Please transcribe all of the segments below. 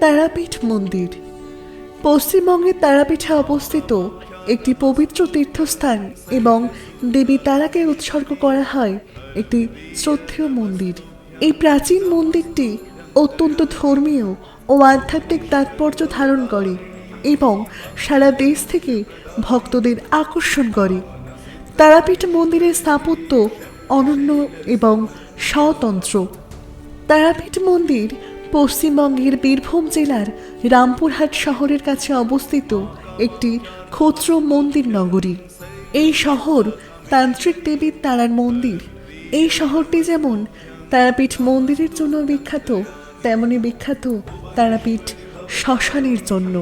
তারাপীঠ মন্দির। পশ্চিমবঙ্গের তারাপীঠে অবস্থিত একটি পবিত্র তীর্থস্থান এবং দেবী তারাকে উৎসর্গ করা হয় একটি শ্রদ্ধেয় মন্দির। এই প্রাচীন মন্দিরটি অত্যন্ত ধর্মীয় ও আধ্যাত্মিক তাৎপর্য ধারণ করে এবং সারা দেশ থেকে ভক্তদের আকর্ষণ করে। তারাপীঠ মন্দিরের স্থাপত্য অনন্য এবং স্বতন্ত্র। তারাপীঠ মন্দির পশ্চিমবঙ্গের বীরভূম জেলার রামপুরহাট শহরের কাছে অবস্থিত একটি ক্ষুদ্র মন্দির নগরী। এই শহর তান্ত্রিক দেবীর তারার মন্দির। এই শহরটি যেমন তারাপীঠ মন্দিরের জন্য বিখ্যাত, তেমনি বিখ্যাত তারাপীঠ শ্মশানের জন্য।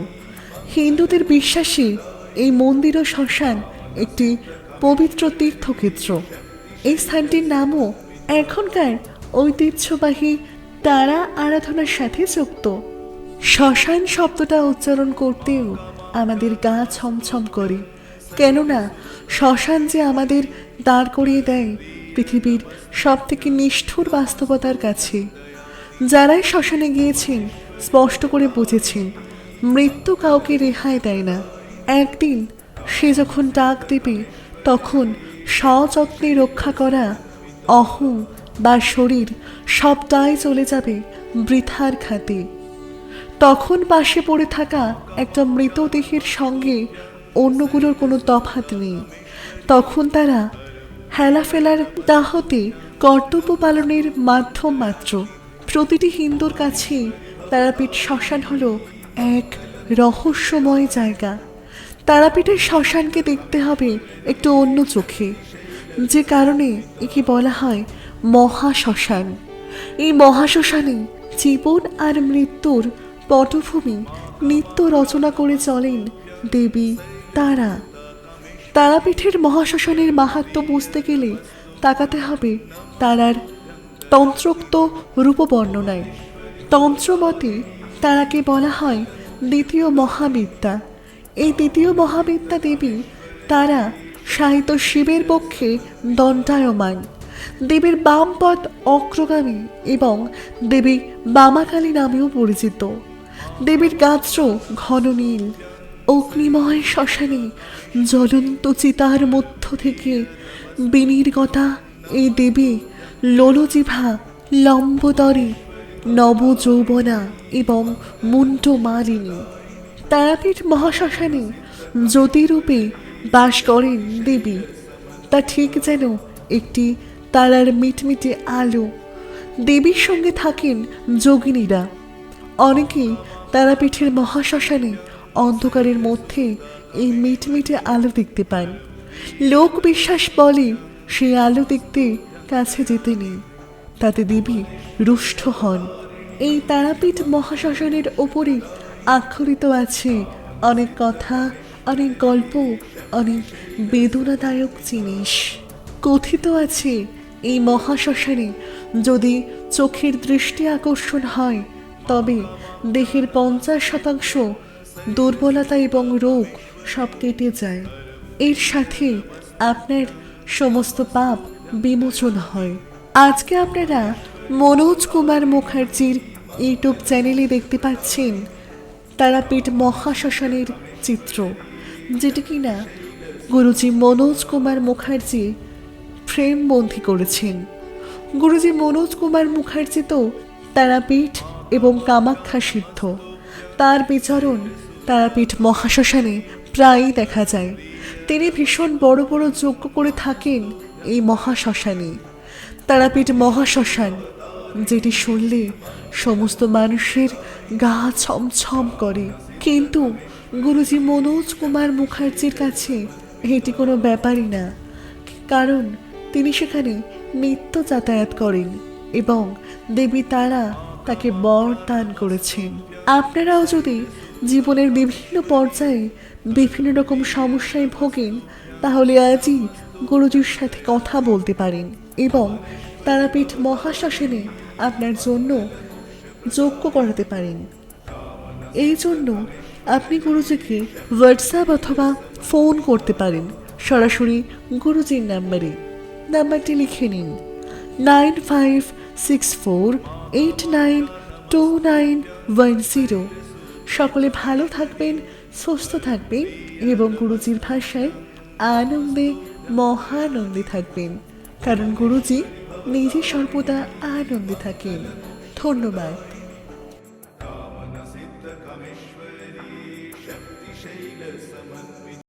হিন্দুদের বিশ্বাসে এই মন্দির ও শ্মশান একটি পবিত্র তীর্থক্ষেত্র। এই স্থানটির নামও এখনকার ঐতিহ্যবাহী তারা আরাধনার সাথে যুক্ত। শ্মশান শব্দটা উচ্চারণ করতেও আমাদের গা ছমছম করে। কেননা, শ্মশান যে আমাদের দাঁড় করিয়ে দেয় পৃথিবীর সব থেকে নিষ্ঠুর বাস্তবতার কাছে। যারাই শ্মশানে গিয়েছেন, স্পষ্ট করে বুঝেছেন, মৃত্যু কাউকে রেহাই দেয় না। একদিন সে যখন ডাক দেবে, তখন সযত্নে রক্ষা করা অহং বা শরীর সবটাই চলে যাবে বৃথার খাতে। তখন পাশে পড়ে থাকা একটা মৃতদেহের সঙ্গে অন্যগুলোর কোনো তফাত নেই। তখন তারা হেলাফেলার দাহতে কর্তব্য পালনের মাধ্যম মাত্র। প্রতিটি হিন্দুর কাছে তারাপীঠ শ্মশান হল এক রহস্যময় জায়গা। তারাপীঠের শ্মশানকে দেখতে হবে একটু অন্য চোখে। যে কারণে একে বলা হয় মহাশ্মশান। এই মহাশ্মশানে জীবন আর মৃত্যুর পটভূমি নিত্য রচনা করে চলেন দেবী তারা। তারাপীঠের মহাশ্মশানের মাহাত্ম্য বুঝতে গেলে তাকাতে হবে তারার তন্ত্রোক্ত রূপবর্ণনায়। তন্ত্রমতে তারাকে বলা হয় দ্বিতীয় মহাবিদ্যা। এই দ্বিতীয় মহাবিদ্যা দেবী তারা সাহিত্য শিবের পক্ষে দণ্ডায়মান দেবীর বাম পথ অগ্রগামী এবং দেবী বামাকালী নামেও পরিচিত। দেবীর গাত্র ঘন নীল, অগ্নিময় শ্মশানে জ্বলন্ত চিতার মধ্য থেকে বিনির্গতা এই দেবী লোলজিভা, লম্বদরে, নবযৌবনা এবং মুন্ড মালিনী। তারাপীঠ মহাশ্মশানে জ্যোতিরূপে বাস করেন দেবী। তা ঠিক যেন একটি তারার মিটমিটে আলো। দেবীর সঙ্গে থাকেন যোগিনীরা। অনেকেই তারাপীঠের মহাশ্মশানে অন্ধকারের মধ্যে এই মিটমিটে আলো দেখতে পান। লোক বিশ্বাস বলে সেই আলো দেখতে কাছে যেতে নেই। তাতে দেবী রুষ্ট হন। এই তারাপীঠ মহাশ্মশানের ওপরে আক্ষরিত আছে অনেক কথা, অনেক গল্প, অনেক বেদনাদায়ক জিনিস। কথিত আছে এই মহাশ্মশানে যদি চোখের দৃষ্টি আকর্ষণ হয়, তবে দেহের পঞ্চাশ শতাংশ দুর্বলতা এবং রোগ সব কেটে যায়। এর সাথে আপনার সমস্ত পাপ বিমোচন হয়। আজকে আপনারা মনোজ কুমার মুখার্জির ইউটিউব চ্যানেলে দেখতে পাচ্ছেন তারাপীঠ মহাশ্মশানের চিত্র, যেটি কিনা গুরুজি মনোজ কুমার মুখার্জি ফ্রেমবন্দি করেছেন। গুরুজি মনোজ কুমার মুখার্জি তো তারাপীঠ এবং কামাখ্যা সিদ্ধ। তার বিচরণ তারাপীঠ মহাশ্মশানে প্রায়ই দেখা যায়। তিনি ভীষণ বড় বড় যজ্ঞ করে থাকেন এই মহাশ্মশানে। তারাপীঠ মহাশ্মশান, যেটি শুনলে সমস্ত মানুষের গা ছমছম করে। কিন্তু গুরুজি মনোজ কুমার মুখার্জির কাছে এটি কোনো ব্যাপারই না, কারণ তিনি সেখানে নিত্য যাতায়াত করেন এবং দেবী তারা তাকে বর দান করেছেন। আপনারাও যদি জীবনের বিভিন্ন পর্যায়ে বিভিন্ন রকম সমস্যায় ভোগেন, তাহলে আজই গুরুজির সাথে কথা বলতে পারেন এবং তারাপীঠ মহাশ্মশানে আপনার জন্য যোগ্য করাতে পারেন। এই জন্য আপনি গুরুজিকে হোয়াটসঅ্যাপ অথবা ফোন করতে পারেন। সরাসরি গুরুজির নাম্বারে। নাম্বারটি লিখে নিন। Nine five six four eight nine two nine one zero. সকলে ভালো থাকবেন, সুস্থ থাকবেন এবং গুরুজির ভাষায় আনন্দে, মহানন্দে থাকবেন। কারণ গুরুজি নিজে সর্বদা আনন্দে থাকেন। ধন্যবাদ।